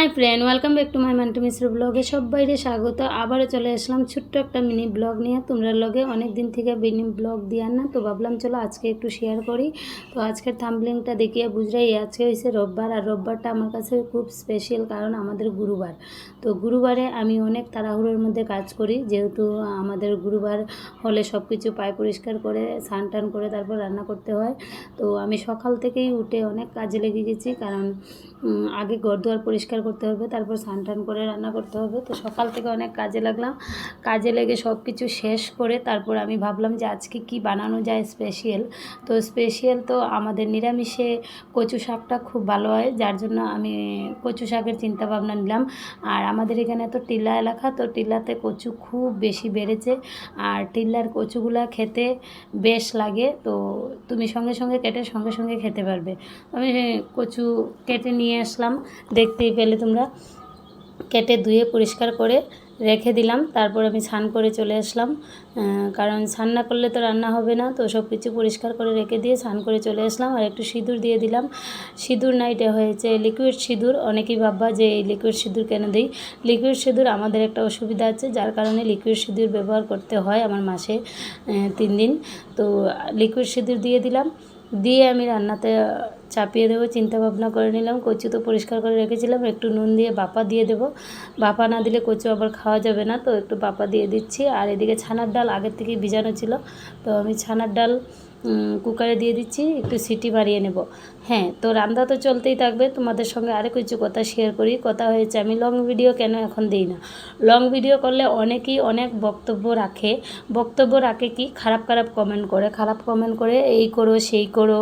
Hi friend, welcome back to my Mantu Mishra ব্লগে সবাইকে স্বাগত। আবারও চলে আসলাম ছোট্ট একটা মিনি ব্লগ নিয়ে। তোমরা লগে অনেক দিন থেকে মিনি ব্লগ দিয়ার না, তো ভাবলাম চলো আজকে একটু শেয়ার করি। তো আজকের থাম্বলিংটা দেখিয়ে বুঝরাই আজকে হয়েছে রোববার, আর রোববারটা আমার কাছে খুব স্পেশাল কারণ আমাদের গুরুবার। তো গুরুবারে আমি অনেক তাড়াহুড়োর মধ্যে কাজ করি, যেহেতু আমাদের গুরুবার হলে সব কিছু পায়ে পরিষ্কার করে, স্নান টান করে তারপর রান্না করতে হয়। তো আমি সকাল থেকেই উঠে অনেক কাজে লেগে গেছি, কারণ আগে ঘর দুয়ার পরিষ্কার করতে হবে, তারপর স্নান টান করে রান্না করতে হবে। তো সকাল থেকে অনেক কাজে লাগলাম। কাজে লেগে সব কিছু শেষ করে তারপর আমি ভাবলাম যে আজকে কি বানানো যায় স্পেশিয়াল তো স্পেশাল তো আমাদের নিরামিষে কচু শাকটা খুব ভালো হয়, যার জন্য আমি কচু শাকের চিন্তা ভাবনা নিলাম। আর আমাদের এখানে তো টিলা এলাকা, তো টিলাতে কচু খুব বেশি বেড়েছে। আর টিল্লার কচুগুলা খেতে বেশ লাগে, তো তুমি সঙ্গে সঙ্গে কেটে সঙ্গে সঙ্গে খেতে পারবে। আমি কচু কেটে নিয়ে আসলাম, দেখতেই পেলে তোমরা কেটে ধুয়ে পরিষ্কার করে রেখে দিলাম। তারপর আমি স্নান করে চলে আসলাম। কারণ স্নান না করলে তো রান্না হবে না, তো সব কিছু পরিষ্কার করে রেখে দিয়ে স্নান করে চলে আসলাম। আর একটু সিঁদুর দিয়ে দিলাম। সিঁদুর না, এটা হয়েছে লিকুইড সিঁদুর। অনেকেই ভাববা যে এই লিকুইড সিঁদুর কেন দিই? লিকুইড সিঁদুর আমাদের একটা অসুবিধা আছে, যার কারণে লিকুইড সিঁদুর ব্যবহার করতে হয় আমার মাসে তিন দিন। তো লিকুইড সিঁদুর দিয়ে দিলাম। দিয়ে আমি রান্নাতে চাপিয়ে দেবো চিন্তা ভাবনা করে নিলাম, কচু তো পরিষ্কার করে রেখেছিলাম, একটু নুন দিয়ে বাপা দিয়ে দেবো। বাপা না দিলে কচু আবার খাওয়া যাবে না, তো একটু বাপা দিয়ে দিচ্ছি। আর এদিকে ছানার ডাল আগের থেকেই ভিজানো ছিল, তো আমি ছানার ডাল কুকারে দিয়ে দিচ্ছি, একটু সিটি মারিয়ে নেব। হ্যাঁ তো রান্না তো চলতেই থাকবে। তোমাদের সঙ্গে আরও কিছু কথা শেয়ার করি। কথা হয়েছে, আমি লং ভিডিও কেন এখন দিই না? লং ভিডিও করলে অনেকেই অনেক বক্তব্য রাখে। বক্তব্য রাখে কি? খারাপ খারাপ কমেন্ট করে। খারাপ কমেন্ট করে, এই করো, সেই করো।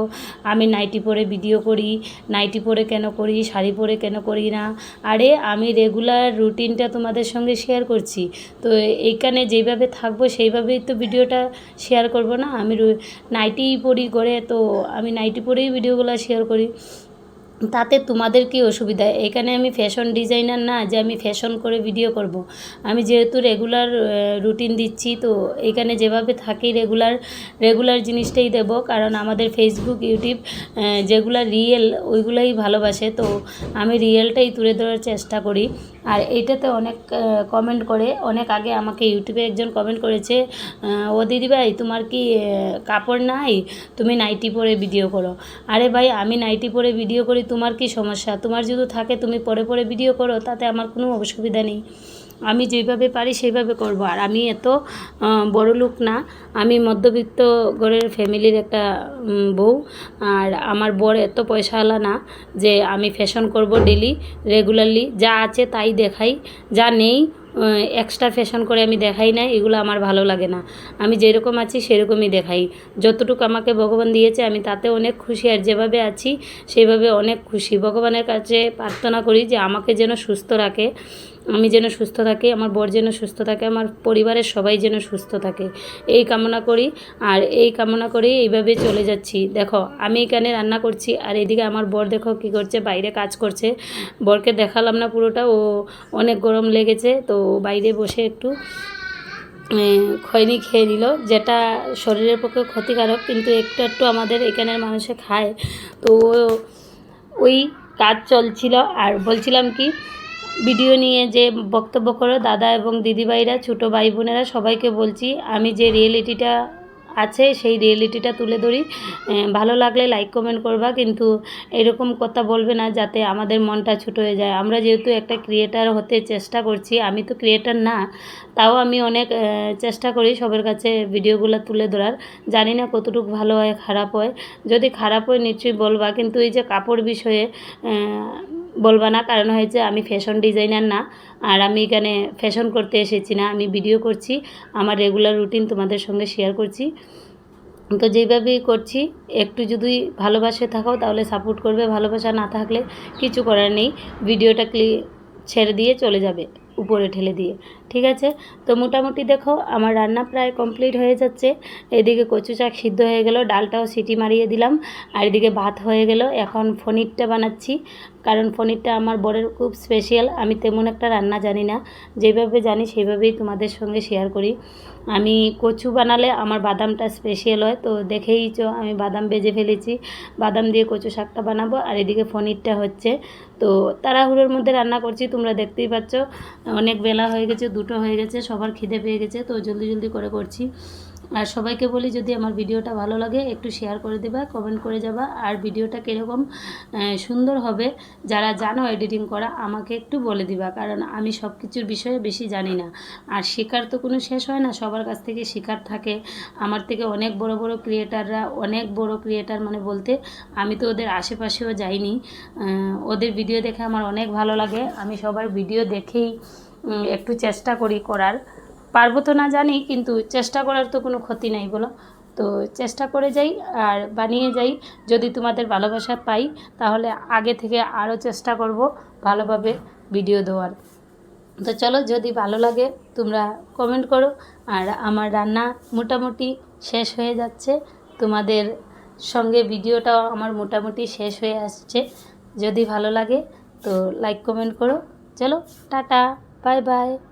আমি নাইটি পরে ভিডিও করি। নাইটি পরে কেন করি? শাড়ি পরে কেন করি না? আরে, আমি রেগুলার রুটিনটা তোমাদের সঙ্গে শেয়ার করছি। তো এইখানে যেভাবে থাকব, সেইভাবেই তো ভিডিওটা শেয়ার করব না? আমি নাইটি পরি করে, তো আমি নাইটি পরেই ভিডিওগুলো শেয়ার করি। তাতে তোমাদের কি অসুবিধা? এখানে আমি ফ্যাশন ডিজাইনার না, যে আমি ফ্যাশন করে ভিডিও করব। আমি যেহেতু রেগুলার রুটিন দিচ্ছি, তো এখানে যেভাবে থাকি রেগুলার রেগুলার জিনিসটাই দেব। কারণ আমাদের ফেসবুক ইউটিউব যেগুলো রিয়েল ওইগুলাই ভালোবাসে। তো আমি রিয়েলটাই তুলে ধরার চেষ্টা করি। আর এইটাতে অনেক কমেন্ট করে। অনেক আগে আমাকে ইউটিউবে একজন কমেন্ট করেছে ও দিদিভাই তোমার কি কাপড় নাই? তুমি নাইটি পরে ভিডিও করো। আরে ভাই, আমি নাইটি পরে ভিডিও করি তোমার কি সমস্যা? তোমার যদি থাকে, তুমি পরে পরে ভিডিও করো, তাতে আমার কোনো অসুবিধা নেই। আমি যেভাবে পারি, সেইভাবে করব। আর আমি এত বড় লোক না। আমি মধ্যবিত্ত ঘরের ফ্যামিলির একটা বউ। আর আমার বর এত পয়সাওয়ালা না যে আমি ফ্যাশন করব ডেলি রেগুলারলি যা আছে তাই দেখাই। যা নেই এক্সট্রা ফ্যাশন করে আমি দেখাই না এগুলো আমার ভালো লাগে না। আমি যেরকম আছি সেরকমই দেখাই। যতটুকু আমাকে ভগবান দিয়েছে, আমি তাতে অনেক খুশি। আর যেভাবে আছি সেভাবে অনেক খুশি। ভগবানের কাছে প্রার্থনা করি যে আমাকে যেন সুস্থ রাখে। আমি যেন সুস্থ থাকি, আমার বর যেন সুস্থ থাকে, আমার পরিবারের সবাই যেন সুস্থ থাকে। এই কামনা করি আর এই কামনা করে এইভাবে চলে যাচ্ছি। দেখো, আমি এখানে রান্না করছি আর এদিকে আমার বর দেখো কী করছে, বাইরে কাজ করছে। বরকে দেখালাম না পুরোটা, ও অনেক গরম লেগেছে, তো বাইরে বসে একটু খৈনি খেয়ে নিল। যেটা শরীরের পক্ষে ক্ষতিকারক, কিন্তু একটু একটু আমাদের এখানের মানুষে খায়। তো ওই কাজ চলছিল আর বলছিলাম কি ভিডিও নিয়ে যে বক্তব্য করো, দাদা এবং দিদিভাইরা, ছোটো ভাই বোনেরা সবাইকে বলছি, আমি যে রিয়েলিটিটা আছে, সেই রিয়েলিটিটা তুলে ধরি। ভালো লাগলে লাইক, কমেন্ট করবা, কিন্তু এরকম কথা বলবে না যাতে আমাদের মনটা ছোটো হয়ে যায়। আমরা যেহেতু একটা ক্রিয়েটার হতে চেষ্টা করছি, আমি তো ক্রিয়েটার না, তাও আমি অনেক চেষ্টা করি সবার কাছে ভিডিওগুলো তুলে ধরার। জানি না কতটুকু ভালো হয়, খারাপ হয়। যদি খারাপ হয়, নিশ্চয়ই বলবা, কিন্তু এই যে কাপড় বিষয়ে বলবা না, কারণ হয়েছে আমি ফ্যাশন ডিজাইনার না, আর আমি এখানে ফ্যাশন করতে এসেছি না, আমি ভিডিও করছি, আমার রেগুলার রুটিন তোমাদের সঙ্গে শেয়ার করছি। তো যেইভাবেই করছি, একটু যদি ভালোবাসে থাকো, তাহলে সাপোর্ট করবে, ভালোবাসা না থাকলে কিছু করার নেই ভিডিওটা ক্লি ছেড়ে দিয়ে চলে যাবে, উপরে ঠেলে দিয়ে। ঠিক আছে? তো মোটামুটি দেখো, আমার রান্না প্রায় কমপ্লিট হয়ে যাচ্ছে। এদিকে কচু শাক সিদ্ধ হয়ে গেল, ডালটাও সিটি মারিয়ে দিলাম। আর এদিকে ভাত হয়ে গেল। এখন ফনিরটা বানাচ্ছি। কারণ পনিরটা আমার বরের খুব স্পেশাল আমি তেমন একটা রান্না জানি না। যেভাবে জানি সেইভাবেই তোমাদের সঙ্গে শেয়ার করি। আমি কচু বানালে আমার বাদামটা স্পেশাল হয়। তো দেখেই চো আমি বাদাম বেজে ফেলেছি। বাদাম দিয়ে কচু শাকটা বানাবো। আর এদিকে পনিরটা হচ্ছে। তো তাড়াহুড়োর মধ্যে রান্না করছি, তোমরা দেখতেই পাচ্ছ। অনেক বেলা হয়ে গেছে দুটো হয়ে গেছে, সবার খিদে পেয়ে গেছে, তো জলদি জলদি করে করছি। আর সবাইকে বলি, যদি আমার ভিডিওটা ভালো লাগে, একটু শেয়ার করে দেবা কমেন্ট করে যাবা। আর ভিডিওটা কীরকম সুন্দর হবে, যারা জানো এডিটিং করা, আমাকে একটু বলে দিবা, কারণ আমি সব কিছুর বিষয়ে বেশি জানি না। আর শেখার তো কোনো শেষ হয় না, সবার কাছ থেকে শেখার থাকে। আমার থেকে অনেক বড় বড় ক্রিয়েটাররা অনেক বড় ক্রিয়েটার মানে বলতে, আমি তো ওদের আশেপাশেও যাইনি। ওদের ভিডিও দেখে আমার অনেক ভালো লাগে। আমি সবার ভিডিও দেখেই একটু চেষ্টা করি করার। পারব তো না জানি, কিন্তু চেষ্টা করার তো কোনো ক্ষতি নাই বলো। তো চেষ্টা করে যাই আর বানিয়ে যাই। যদি তোমাদের ভালোবাসা পাই, তাহলে আগে থেকে আরও চেষ্টা করব ভালোভাবে ভিডিও দেওয়ার। তো চলো, যদি ভালো লাগে তোমরা কমেন্ট করো। আর আমার রান্না মোটামুটি শেষ হয়ে যাচ্ছে। তোমাদের সঙ্গে ভিডিওটাও আমার মোটামুটি শেষ হয়ে আসছে। যদি ভালো লাগে তো লাইক কমেন্ট করো। চলো, টাটা। 拜拜。